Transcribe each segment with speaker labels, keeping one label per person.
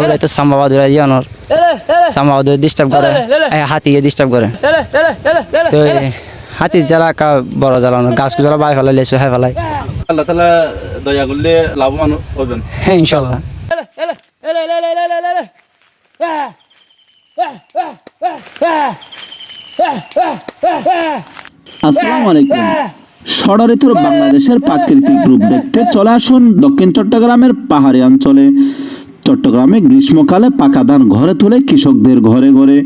Speaker 1: ওরা তো সাম্বাবাদুরা ইয়ানোর সাম্বাবাদুর ডিস্টার্ব করে। এ, হাতিয়ে ডিস্টার্ব করে। তো হাতির জ্বালা কা বড় জ্বালানো গাছ জ্বালা বাই ফেলাই লেসু হাই ফেলাই।
Speaker 2: আল্লাহ তালা দয়া করলে লাভবান হবেন।
Speaker 1: হ্যাঁ ইনশাল্লাহ
Speaker 3: আসসালামু আলাইকুম। ষড়ঋতুর বাংলাদেশের প্রাকৃতিক রূপ দেখতে চলে আসুন দক্ষিণ চট্টগ্রামের পাহাড়ি অঞ্চলে। চট্টগ্রামে গ্রীষ্মকালে পাকা ধান ঘরে তুলে কৃষকদের ঘরে ঘরে।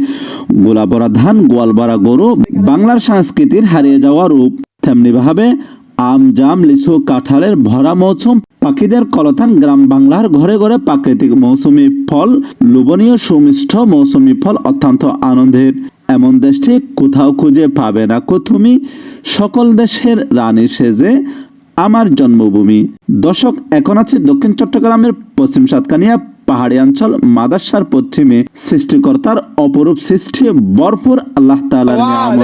Speaker 3: গোলাপরা ধান গোয়ালবাড়া গরু, বাংলার সংস্কৃতির হারিয়ে যাওয়া রূপ। তেমনিভাবে আম, জাম, লিচু, কাঁঠালের ভরা মৌসুম, পাখিদের কলতান গ্রাম বাংলার ঘরে ঘরে প্রাকৃতিক মৌসুমী ফল, লোভনীয় সুমিষ্ঠ মৌসুমী ফল অত্যন্ত আনন্দের। এমন দেশটি কোথাও খুঁজে পাবে না তুমি, সকল দেশের রানী সেজে আমার জন্মভূমি। দর্শক, এখন আছে দক্ষিণ চট্টগ্রামের পশ্চিম সাতকানিয়া পাহাড়ি অঞ্চল মাদাসার পশ্চিমে সৃষ্টিকর্তার অপরূপ সৃষ্টি বরপুর আল্লাহ তাআলার নিয়ামত।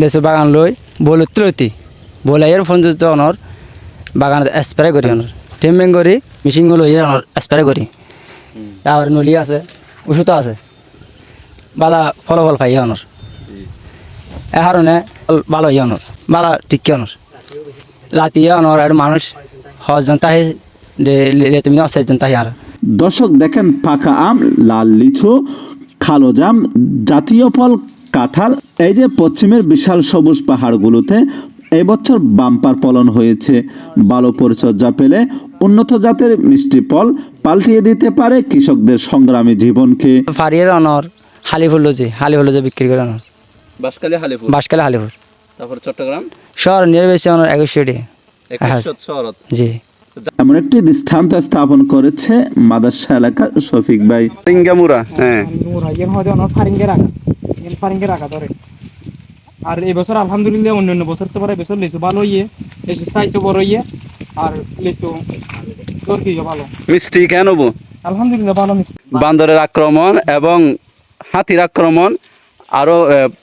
Speaker 1: লেসু বাগান লই বলে ত্রতি বলে এর ফোন যদি অনর বাগান স্প্রে করি অনর। টেম্বিং করি মেশিনগুলো অনর স্প্রে করি। তারপরে নলি আছে ওষুধ আছে। বালা ফলাফল পাই অনর। এ কারণে ভালো ইয়ে অনর। বালা টিকি অনর। লাতিয়ে অনর আর মানুষ হজন তাহে তুমি তাহে আর
Speaker 3: দর্শক দেখেন পাকা আম লাল লিচু খালো জাম জাতীয় ফল কাঁঠাল এই যে পশ্চিমের বিশাল সবুজ পাহাড়গুলোতে এবছর বাম্পার ফলন হয়েছে। ভালো পরিচর্যা পেলে উন্নত জাতের মিষ্টি ফল পাল্টিয়ে দিতে পারে কৃষকদের সংগ্রামী জীবনকে
Speaker 1: ফারিয়ের অনর হালি ফুল যে হালি ফুল যে বিক্রি করে অনর।
Speaker 2: বাসকালী হালিপুর
Speaker 1: বাসকালে হালি ফুল
Speaker 2: তারপর চট্টগ্রাম?
Speaker 1: শহর নিয়ে বেশি অনর একুশশো টাকা জি।
Speaker 3: এমন একটি দৃষ্টান্ত স্থাপন করেছে মাদাসা এলাকার শফিক ভাই।
Speaker 2: সিঙ্গামুরা হ্যাঁ।
Speaker 4: ফারিঙ্গে রাখা ধরে। আর এই বছর আলহামদুলিল্লাহ অন্য অন্য বছর তো পারে বছর লিচু ভালো ইয়ে লিচু সাইজও বড় ইয়ে আর লিচু তোর কি ভালো।
Speaker 2: মিষ্টি কেন বো?
Speaker 4: আলহামদুলিল্লাহ ভালো মিষ্টি।
Speaker 2: বান্দরের আক্রমণ এবং হাতির আক্রমণ আরও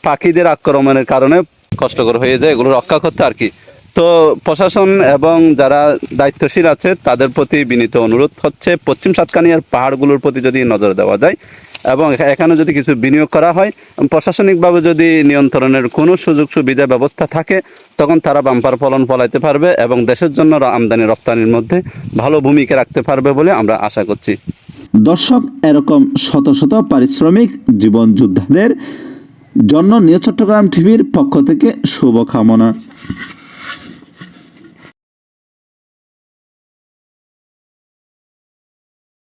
Speaker 2: পাখিদের আক্রমণের কারণে কষ্টকর হয়ে যায় এগুলো রক্ষা করতে আর কি। তো প্রশাসন এবং যারা দায়িত্বশীল আছে, তাদের প্রতি বিনীত অনুরোধ হচ্ছে পশ্চিম সাতকানিয়ার পাহাড়গুলোর প্রতি যদি নজর দেওয়া যায় এবং এখানে যদি কিছু বিনিয়োগ করা হয় প্রশাসনিকভাবে যদি নিয়ন্ত্রণের কোনো সুযোগ সুবিধা ব্যবস্থা থাকে, তখন তারা বাম্পার ফলন ফলাইতে পারবে এবং দেশের জন্য আমদানি রপ্তানির মধ্যে ভালো ভূমিকা রাখতে পারবে বলে আমরা আশা করছি।
Speaker 3: দর্শক, এরকম শত শত পারিশ্রমিক জীবন যোদ্ধাদের জন্য নিউ চট্টগ্রাম টিভির পক্ষ থেকে শুভকামনা।